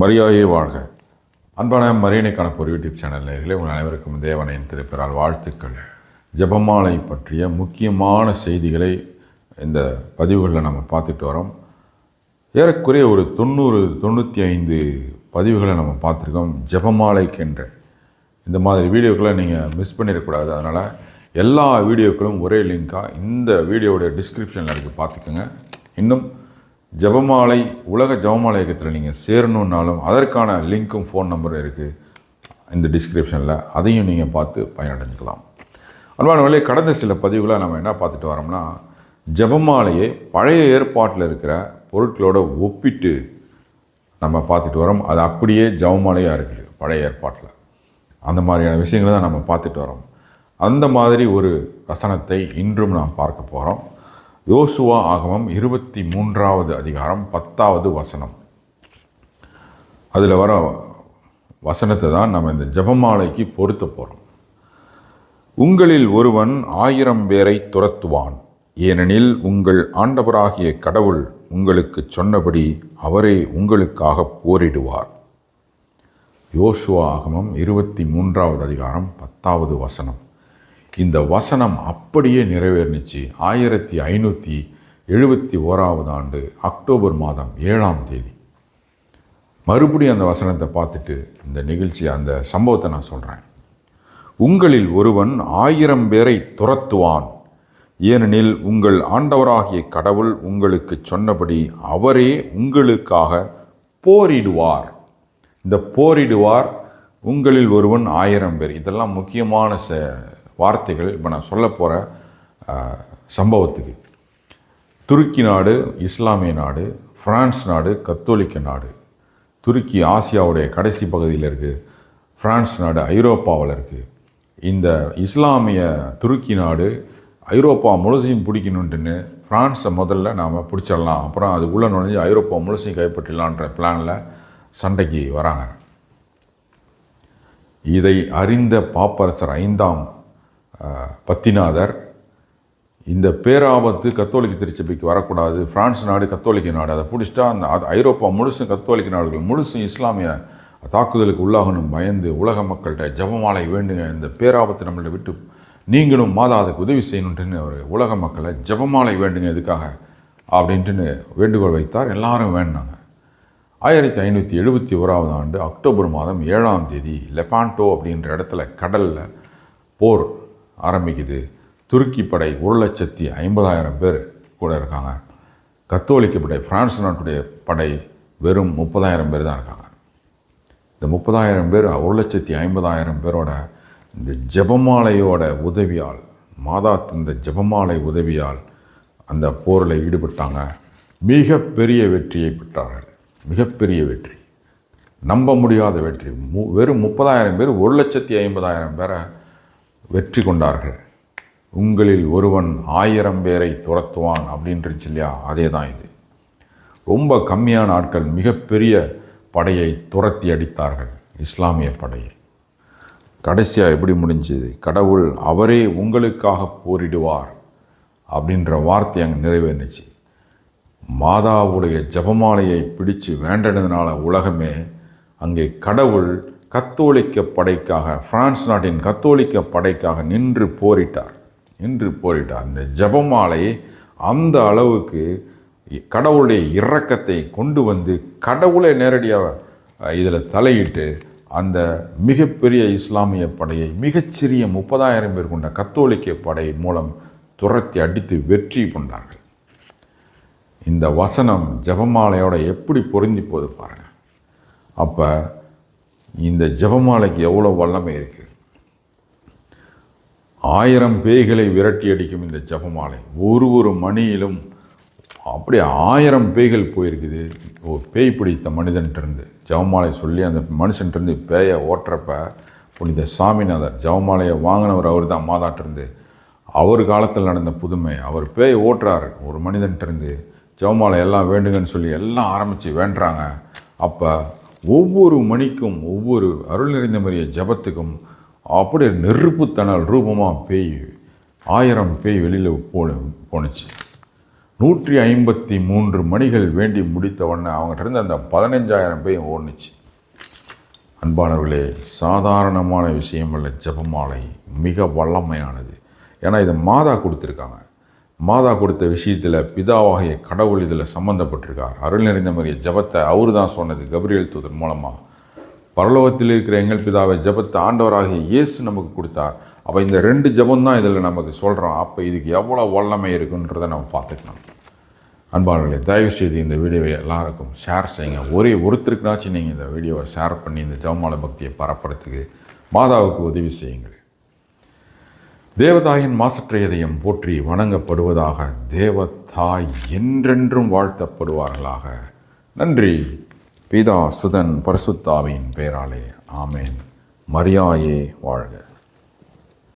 மரியாதையே வாழ்க. அன்பான மரியணைக்கான கணப்பொரு யூடியூப் சேனல் நேயர்களே உங்கள் அனைவருக்கும் தேவனையின் திருப்பிறால் வாழ்த்துக்கள். ஜெபமாலை பற்றிய முக்கியமான செய்திகளை இந்த பதிவுகளில் நம்ம பார்த்துட்டு வரோம். ஏறக்குறைய ஒரு தொண்ணூறு தொண்ணூற்றி ஐந்து பதிவுகளை நம்ம பார்த்துருக்கோம். ஜபமாலைக்கென்ற. இந்த மாதிரி வீடியோக்களை நீங்கள் மிஸ் பண்ணிடக்கூடாது. அதனால் எல்லா வீடியோக்களும் ஒரே லிங்காக இந்த வீடியோவுடைய டிஸ்கிரிப்ஷனில் இருக்குது பார்த்துக்கோங்க. இன்னும் ஜெபமாலை உலக ஜபமாலை இயக்கத்தில் நீங்கள் சேரணுன்னாலும் அதற்கான லிங்க்கும் ஃபோன் நம்பரும் இருக்குது இந்த டிஸ்கிரிப்ஷனில் அதையும் நீங்கள் பார்த்து பயனடைஞ்சுக்கலாம். அன்பானவர்களே கடந்த சில பதிவுகளாக நம்ம என்ன பார்த்துட்டு வரோம்னா ஜபமாலையை பழைய ஏற்பாட்டில் இருக்கிற பொருட்களோட ஒப்பிட்டு நம்ம பார்த்துட்டு வரோம். அது அப்படியே ஜெபமாலையாக இருக்குது பழைய ஏற்பாட்டில். அந்த மாதிரியான விஷயங்களை தான் நம்ம பார்த்துட்டு வரோம். அந்த மாதிரி ஒரு வசனத்தை இன்றும் நாம் பார்க்க போகிறோம் யோசுவா ஆகமம் இருபத்தி மூன்றாவது அதிகாரம் பத்தாவது வசனம். அதில் வர வசனத்தை தான் நம்ம இந்த ஜெபமாலைக்கு பொருத்த போகிறோம் உங்களில் ஒருவன் ஆயிரம் பேரை துரத்துவான். ஏனெனில் உங்கள் ஆண்டவராகிய கடவுள் உங்களுக்கு சொன்னபடி அவரே உங்களுக்காக போரிடுவார். யோசுவா ஆகமம் இருபத்தி மூன்றாவது அதிகாரம் பத்தாவது வசனம். இந்த வசனம் அப்படியே நிறைவேறிச்சு ஆயிரத்தி ஐநூற்றி எழுபத்தி ஓராவது ஆண்டு அக்டோபர் மாதம் ஏழாம் தேதி. மறுபடியும் அந்த வசனத்தை பார்த்துட்டு இந்த நிகழ்ச்சி அந்த சம்பவத்தை நான் சொல்கிறேன் உங்களில் ஒருவன் ஆயிரம் பேரை துரத்துவான். ஏனெனில் உங்கள் ஆண்டவராகிய கடவுள் உங்களுக்கு சொன்னபடி அவரே உங்களுக்காக போரிடுவார். இந்த போரிடுவார் உங்களில் ஒருவன் ஆயிரம் பேர். இதெல்லாம் முக்கியமான ச வார்த்தைகள் இப்போ நான் சொல்ல போகிற சம்பவத்துக்கு. துருக்கி நாடு இஸ்லாமிய நாடு ஃப்ரான்ஸ் நாடு கத்தோலிக்க நாடு. துருக்கி ஆசியாவுடைய கடைசி பகுதியில் இருக்குது ஃப்ரான்ஸ் நாடு ஐரோப்பாவில் இருக்குது இந்த இஸ்லாமிய துருக்கி நாடு ஐரோப்பா முழுசையும் பிடிக்கணுன்ட்டுன்னு ஃப்ரான்ஸை முதல்ல நாம் பிடிச்சிடலாம். அப்புறம் அதுக்குள்ளே நுழைஞ்சு ஐரோப்பா முழுசையும் கைப்பற்றிடலான்ற பிளானில் சண்டைக்கு வராங்க. இதை அறிந்த பாப்பரசர் ஐந்தாம் பத்திநாதர் இந்த பேராபத்து கத்தோலிக்க திருச்சபைக்கு வரக்கூடாது பிரான்ஸ் நாடு கத்தோலிக்க நாடு அதை பிடிச்சிட்டா அந்த ஐரோப்பா முழுசும் கத்தோலிக்க நாடுகள் முழுசும் இஸ்லாமிய தாக்குதலுக்கு உள்ளாகணும் பயந்து உலக மக்கள்கிட்ட ஜெபமாலை வேண்டுங்க இந்த பேராபத்தை நம்மள்ட்ட விட்டு நீங்களும் மாதா அதுக்கு உதவி செய்யணுன்ட்டுன்னு அவர் உலக மக்களை ஜெபமாலை வேண்டுங்க இதுக்காக அப்படின்ட்டுன்னு வேண்டுகோள் வைத்தார் எல்லாரும் வேண்டினாங்க. ஆயிரத்தி ஐநூற்றி எழுபத்தி ஓராவது ஆண்டு அக்டோபர் மாதம் ஏழாம் தேதி லெபான்டோ அப்படின்ற இடத்துல கடலில் போர் ஆரம்பிக்குது. துருக்கி படை ஒரு லட்சத்தி ஐம்பதாயிரம் பேர் கூட இருக்காங்க. கத்தோலிக்க படை ஃப்ரான்ஸ் நாட்டுடைய படை வெறும் முப்பதாயிரம் பேர் தான் இருக்காங்க. இந்த முப்பதாயிரம் பேர் ஒரு லட்சத்தி ஐம்பதாயிரம் பேரோட இந்த ஜபமாலையோட உதவியால் மாதா இந்த ஜெபமாலை உதவியால் அந்த போரில் ஈடுபட்டாங்க. மிகப்பெரிய வெற்றியை பெற்றார்கள். மிகப்பெரிய வெற்றி. நம்ப முடியாத வெற்றி. மு வெறும் முப்பதாயிரம் பேர் ஒரு லட்சத்தி ஐம்பதாயிரம் பேரை வெற்றி கொண்டார்கள். உங்களில் ஒருவன் ஆயிரம் பேரை துரத்துவான் அப்படின்றச்சு இல்லையா? அதே தான் இது. ரொம்ப கம்மியான ஆட்கள் மிகப்பெரிய படையை துரத்தி அடித்தார்கள். இஸ்லாமிய படையை. கடைசியாக எப்படி முடிஞ்சது? கடவுள் அவரே உங்களுக்காக போரிடுவார் அப்படின்ற வார்த்தை அங்கே நிறைவேறுச்சு மாதாவுடைய ஜெபமாலையை பிடிச்சு வேண்டனதுனால உலகமே அங்கே கடவுள் கத்தோலிக்க படைக்காக பிரான்ஸ் நாட்டின் கத்தோலிக்க படைக்காக நின்று போரிட்டார். நின்று போரிட்டார். இந்த ஜபமாலை அந்த அளவுக்கு கடவுளுடைய இரக்கத்தை கொண்டு வந்து கடவுளை நேரடியாக இதில் தலையிட்டு அந்த மிகப்பெரிய இஸ்லாமிய படையை மிகச்சிறிய முப்பதாயிரம் பேர் கொண்ட கத்தோலிக்க படை மூலம் துரத்தி அடித்து வெற்றி கொண்டார்கள். இந்த வசனம் ஜபமாலையோட எப்படி பொருந்தி போகுது பாருங்கள் அப்போ இந்த ஜபமாலைக்கு எவ்வளோ வல்லமை இருக்குது ஆயிரம் பேய்களை விரட்டி அடிக்கும் இந்த ஜபமாலை. ஒரு ஒரு மணியிலும் அப்படி ஆயிரம் பேய்கள் போயிருக்குது. ஒரு பேய் பிடித்த மனிதன்ட்டிருந்து ஜெபமாலை சொல்லி அந்த மனுஷன்ட்டிருந்து பேயை ஓட்டுறப்ப புனித சாமிநாதர் ஜெபமாலையை வாங்கினவர் அவர் தான் மாதாட்டிருந்து. அவர் காலத்தில் நடந்த புதுமை அவர் பேய் ஓட்டுறாரு. ஒரு மனிதன்ட்டிருந்து ஜவமாலை எல்லாம் வேண்டுங்கன்னு சொல்லி எல்லாம் ஆரம்பித்து வேண்டுறாங்க. அப்போ ஒவ்வொரு மணிக்கும் ஒவ்வொரு அருள் நிறைந்த மாதிரிய ஜபத்துக்கும் அப்படியே நெருப்புத்தணல் ரூபமாக பேய் ஆயிரம் பேய் வெளியில் போன போணுச்சு. நூற்றி ஐம்பத்தி மூன்று மணிகள் வேண்டி முடித்த உடனே அவங்ககிட்ட இருந்து அந்த பதினஞ்சாயிரம் பேர் ஓடுனுச்சு. அன்பானவர்களே சாதாரணமான விஷயம் இல்லை ஜெபமாலை மிக வல்லமையானது. ஏன்னா இதை மாதா கொடுத்துருக்காங்க. மாதா கொடுத்த விஷயத்தில் பிதாவாகிய கடவுள் இதில் சம்மந்தப்பட்டிருக்கார் அருள் நிறைந்த மாதிரியே ஜபத்தை அவர் தான் சொன்னது கபிரியல் தூதர் மூலமாக பரலோகத்தில் இருக்கிற எங்கள் பிதாவை ஜபத்தை ஆண்டவராகிய இயேசு நமக்கு கொடுத்தார். அப்போ இந்த ரெண்டு ஜபம்தான் இதில் நமக்கு சொல்கிறோம் அப்போ இதுக்கு எவ்வளோ வல்லமை இருக்குன்றதை நம்ம பார்த்துக்கலாம். அன்பாளர்களே தயவு செய்து இந்த வீடியோவை எல்லாருக்கும் ஷேர் செய்யுங்க. ஒரே ஒருத்தருக்குனாச்சும் நீங்கள் இந்த வீடியோவை ஷேர் பண்ணி இந்த ஜபமான பக்தியை பரப்புறதுக்கு மாதாவுக்கு உதவி செய்யுங்கள். தேவதாயின் மாசற்ற இதயம் போற்றி வணங்கப்படுவதாக தேவதாய் என்றென்றும் வாழ்த்தப்படுவார்களாக. நன்றி. பிதா சுதன் பரசுத்தாவின் பெயராலே ஆமேன். மரியாயே வாழ்க.